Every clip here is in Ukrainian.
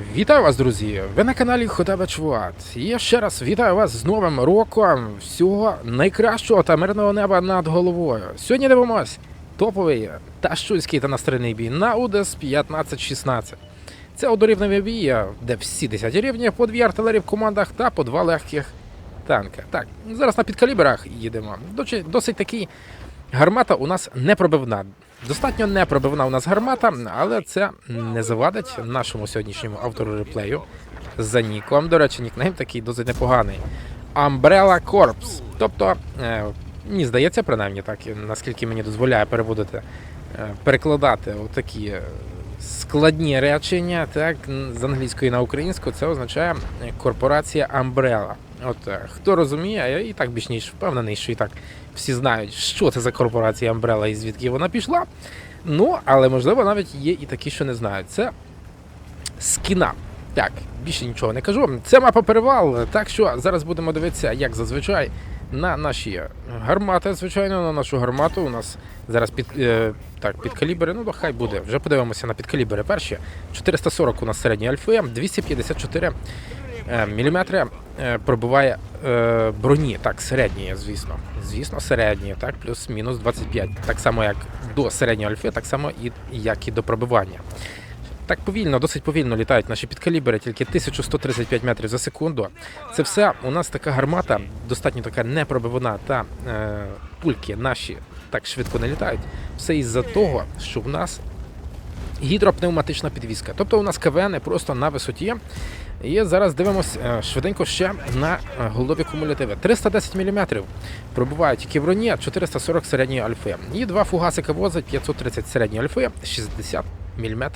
Вітаю вас, друзі! Ви на каналі Хотаба Чват. І ще раз вітаю вас з Новим роком. Всього найкращого та мирного неба над головою. Сьогодні дивимось топовий тащуський та настрільний бій на УДС 15-16. Це однорівневий бій, де всі 10 рівні, по дві артилерії в командах та по два легких танка. Так, зараз на підкаліберах їдемо. Досить такий гармата у нас не пробивна. Достатньо непробивна у нас гармата, але це не завадить нашому сьогоднішньому автору реплею за ніком. До речі, нікнейм такий досить непоганий. Umbrella Corps. Тобто, е, мені здається, принаймні так, наскільки мені дозволяє переводити, е, перекладати такі е, складні речення, так, з англійської на українську, це означає корпорація Umbrella. От е, хто розуміє, я і так більш ніж впевнений, що і так всі знають, що це за корпорація Umbrella і звідки вона пішла. Ну, але можливо навіть є і такі, що не знають. Це скіна. Так, більше нічого не кажу. Це мапа перевал. Так що зараз будемо дивитися, як зазвичай, на наші гармати. Звичайно, на нашу гармату. У нас зараз під, е, так, підкалібри, ну хай буде. Вже подивимося на підкалібри перші. 440 у нас середні альфи, 254 е, міліметри е, пробиває е, броні. Так, середні, звісно. Звісно, середні, так, плюс-мінус 25. Так само, як до середньої альфи, так само і як і до пробивання. Так повільно, досить повільно літають наші підкалібри, тільки 1135 метрів за секунду. Це все у нас така гармата, достатньо така непробивана, та е, пульки наші так швидко не літають. Все із-за того, що в нас гідропневматична підвізка. Тобто у нас КВН просто на висоті. І зараз дивимось е, швиденько ще на е, голові кумулятиви. 310 мм пробувають броні, 440 середньої альфи. І два фугасика возить 530 середньої альфи, 60 мм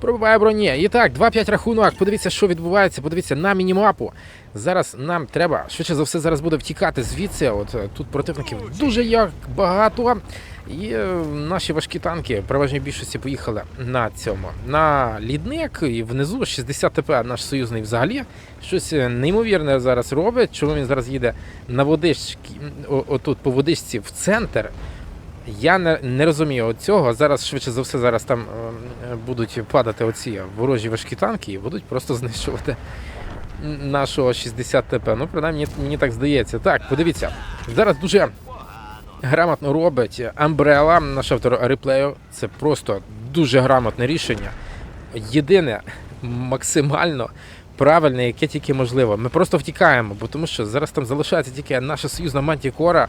пробиває броні. І так, 2-5 рахунок. Подивіться, що відбувається. Подивіться на мінімапу. Зараз нам треба, швидше за все, зараз буде втікати звідси. От е, тут противників дуже як багато. І е, наші важкі танки, переважній більшості, поїхали на цьому. На лідник і внизу 60 ТП наш союзний взагалі щось е, неймовірне зараз робить. Чому він зараз їде на водичці, отут по водичці в центр. Я не, не розумію цього. Зараз швидше за все, зараз там е, будуть падати оці ворожі важкі танки і будуть просто знищувати нашого 60 ТП. Ну, принаймні, мені так здається. Так, подивіться, зараз дуже грамотно робить Umbrella, наш автор реплею. Це просто дуже грамотне рішення. Єдине, максимально правильне, яке тільки можливо. Ми просто втікаємо, бо тому що зараз там залишається тільки наша союзна мантікора.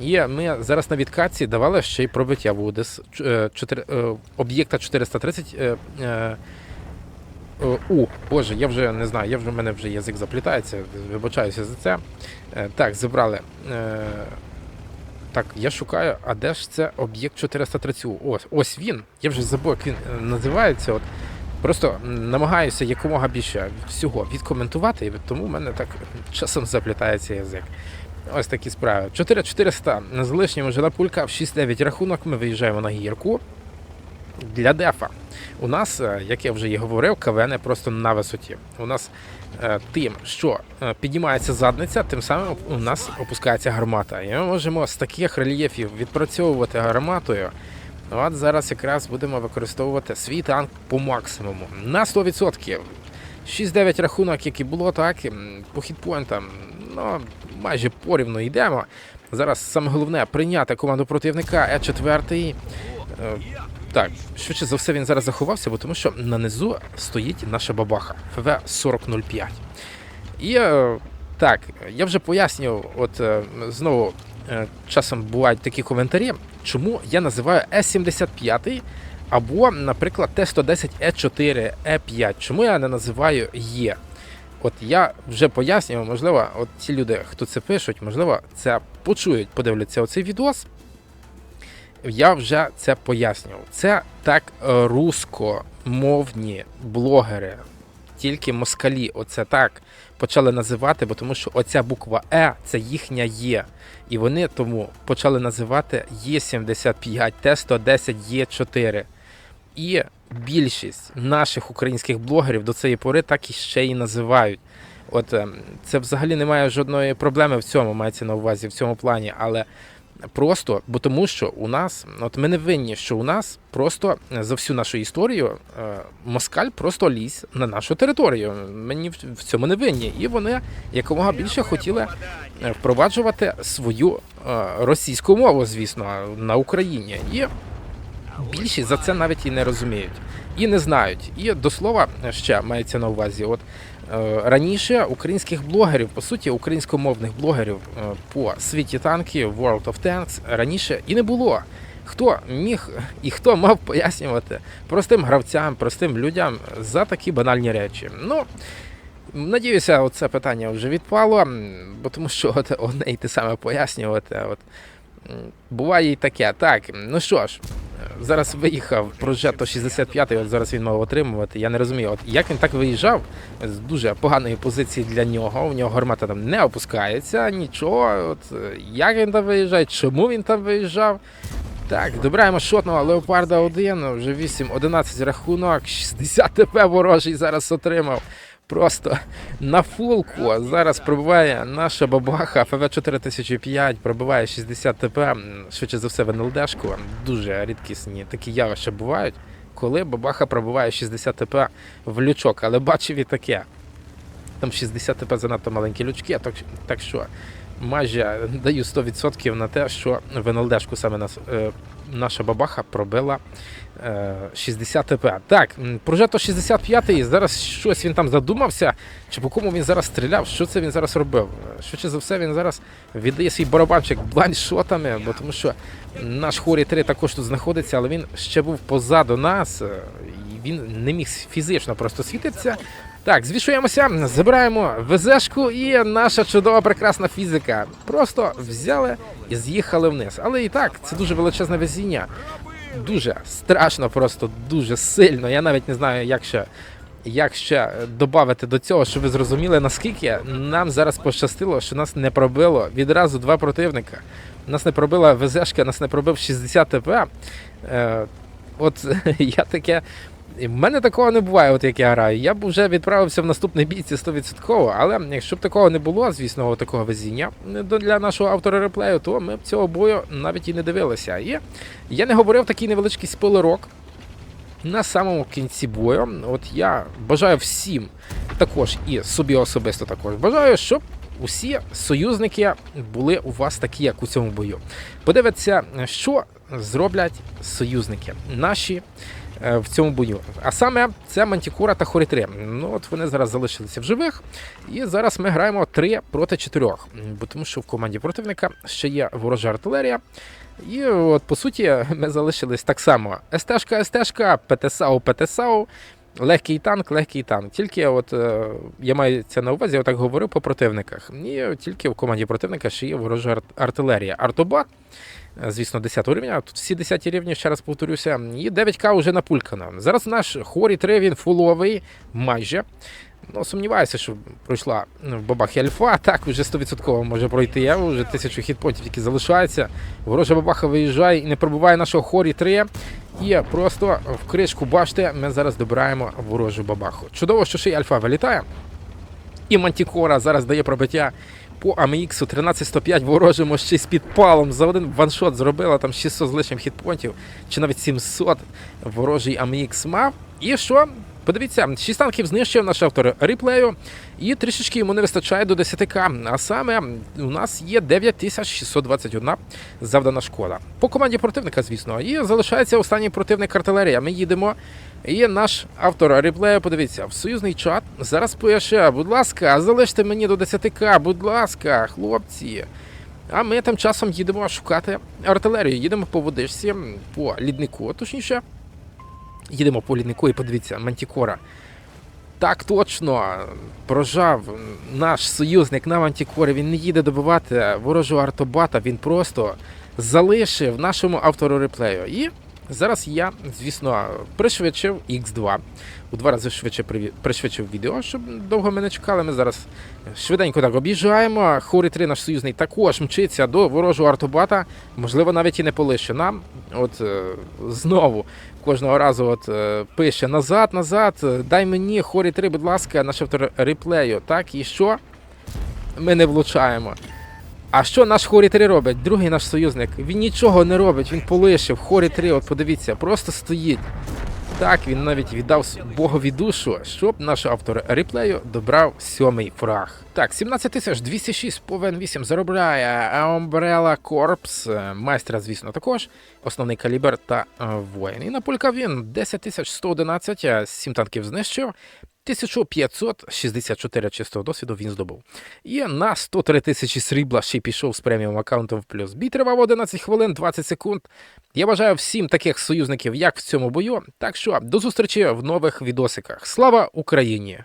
І ми зараз на відкатці давали ще й пробиття в УДС е, е, об'єкта 430. е, е, е, У, Боже, я вже не знаю, я вже в мене вже язик заплітається, вибачаюся за це. Так, забрали. Так, я шукаю, а де ж це об'єкт 430? Ось, ось він. Я вже забув, як він називається. От. Просто намагаюся якомога більше всього відкоментувати, і тому в мене так часом заплітається язик. Ось такі справи. 4400 на залишньому жила пулька в 6-9 рахунок. Ми виїжджаємо на гірку. Для дефа. У нас, е, як я вже і говорив, КВН просто на висоті. У нас е, тим, що е, піднімається задниця, тим самим у нас опускається гармата. І ми можемо з таких рельєфів відпрацьовувати гарматою. От зараз якраз будемо використовувати свій танк по максимуму. На 100%. 6-9 рахунок, як і було, так по хітпоінтам, ну, майже порівну йдемо. Зараз саме головне прийняти команду противника Е4. Е, Так, швидше за все він зараз заховався, бо тому що на низу стоїть наша бабаха ФВ 4005. І е, так, я вже пояснював, от е, знову е, часом бувають такі коментарі, чому я називаю С-75 або, наприклад, Т-110 Е4, Е5. Чому я не називаю Є? От я вже пояснював, можливо, от ті люди, хто це пишуть, можливо, це почують, подивляться оцей відос. Я вже це пояснював. Це так рускомовні блогери, тільки москалі, оце так почали називати, бо тому що оця буква Е це їхня Є. І вони тому почали називати Є75, Т110, Є4. І більшість наших українських блогерів до цієї пори так і ще й називають. От ем, це взагалі немає жодної проблеми в цьому, мається на увазі в цьому плані, але просто, бо тому що у нас, от ми не винні, що у нас просто за всю нашу історію е, москаль просто ліз на нашу територію. Мені в цьому не винні. І вони якомога більше хотіли е, впроваджувати свою е, російську мову, звісно, на Україні. І більшість за це навіть і не розуміють. І не знають. І до слова ще мається на увазі. От е, раніше українських блогерів, по суті, українськомовних блогерів е, по світі танків World of Tanks раніше і не було. Хто міг і хто мав пояснювати простим гравцям, простим людям за такі банальні речі? Ну надіюся, оце питання вже відпало, бо тому що от одне і те саме пояснювати. От буває і таке. Так, ну що ж, зараз виїхав прожето 65 от зараз він мав отримувати. Я не розумію, от як він так виїжджав з дуже поганої позиції для нього. У нього гармата там не опускається, нічого. От е, як він там виїжджає, чому він там виїжджав? Так, добираємо шотного Леопарда 1, вже 8-11 рахунок, 60 ТП ворожий зараз отримав. Просто на фулку зараз пробиває наша бабаха ФВ 4005, пробиває 60 ТП, швидше за все в НЛДшку. Дуже рідкісні такі явища бувають, коли бабаха пробиває 60 ТП в лючок, але бачив і таке. Там 60 ТП занадто маленькі лючки, так, так що майже даю 100% на те, що в НЛДшку саме нас, е, наша бабаха пробила е, 60 ТП. Так, прожето 65-й, зараз щось він там задумався, чи по кому він зараз стріляв, що це він зараз робив. Е, Швидше за все, він зараз віддає свій барабанчик блайндшотами, бо тому що наш хорі 3 також тут знаходиться, але він ще був позаду нас, е, і він не міг фізично просто світитися. Так, звішуємося, забираємо ВЗшку і наша чудова прекрасна фізика. Просто взяли і з'їхали вниз. Але і так, це дуже величезне везіння. Дуже страшно, просто дуже сильно. Я навіть не знаю, як ще. Як ще додати до цього, щоб ви зрозуміли, наскільки нам зараз пощастило, що нас не пробило відразу два противника. Нас не пробила ВЗшка, нас не пробив 60 ТП. Е, от я таке і в мене такого не буває, от як я граю. Я б вже відправився в наступний бій, це 100%. Але якщо б такого не було, звісно, такого везіння для нашого автора реплею, то ми б цього бою навіть і не дивилися. І я не говорив такий невеличкий спойлерок на самому кінці бою. От я бажаю всім також і собі особисто також бажаю, щоб усі союзники були у вас такі, як у цьому бою. Подивіться, що зроблять союзники наші в цьому бою. А саме це Мантікура та Хорі 3. Ну от вони зараз залишилися в живих. І зараз ми граємо 3 проти 4. Бо тому що в команді противника ще є ворожа артилерія. І от по суті ми залишились так само: СТшка, СТшка, ПТСАУ, ПТСАУ. Легкий танк, легкий танк. Тільки от е, я маю це на увазі, я так говорю по противниках. І тільки в команді противника ще є ворожа арт- артилерія. Артобат, е, звісно, 10 рівня. Тут всі 10 рівні, ще раз повторюся. І 9К вже напулькано. Зараз наш хорі 3 він фуловий майже. Ну, сумніваюся, що пройшла ну, в бабахі альфа. Так, вже 100% може пройти. Я вже тисячу хітпонтів тільки залишається. Ворожа бабаха виїжджає і не пробиває нашого хорі 3. І просто в кришку бачите, ми зараз добираємо ворожу бабаху. Чудово, що ще й альфа вилітає. І Мантікора зараз дає пробиття по АМХ 13105 ворожому ще з підпалом. За один ваншот зробила там 600 з лишнім хітпонтів, чи навіть 700 ворожий AMX мав. І що? Подивіться, 6 танків знищив наш автор реплею, і трішечки йому не вистачає до 10к. А саме у нас є 9621 завдана шкода. По команді противника, звісно. І залишається останній противник артилерія. Ми їдемо. І наш автор реплею, подивіться, в союзний чат зараз пише, будь ласка, залиште мені до 10к, будь ласка, хлопці. А ми тим часом їдемо шукати артилерію. Їдемо по водичці, по ліднику, точніше. Їдемо по ліднику і подивіться, Мантікора. Так точно прожав наш союзник на Мантікорі. Він не їде добивати ворожого артобата, він просто залишив нашому автору реплею. І зараз я, звісно, пришвидшив X2. У два рази швидше пришвидшив відео, щоб довго ми не чекали. Ми зараз швиденько так об'їжджаємо. Хорі 3 наш союзний також мчиться до ворожого артобата. Можливо, навіть і не полише нам. От е, знову кожного разу от, е, пише назад, назад, е, дай мені хорі 3, будь ласка, наш автор реплею. Так, і що? Ми не влучаємо. А що наш хорі 3 робить? Другий наш союзник. Він нічого не робить, він полишив. Хорі 3, от подивіться, просто стоїть. Так, він навіть віддав богові душу, щоб наш автор реплею добрав сьомий фраг. Так, 17206 по Вен 8 заробляє Umbrella Corps, майстра, звісно, також, основний калібр та е, воїн. І на пулька він 10111, 7 танків знищив. 1564 чистого досвіду він здобув. І на 103 тисячі срібла ще пішов з преміум аккаунтом в плюс. Бій тривав 11 хвилин 20 секунд. Я бажаю всім таких союзників, як в цьому бою. Так що до зустрічі в нових відосиках. Слава Україні!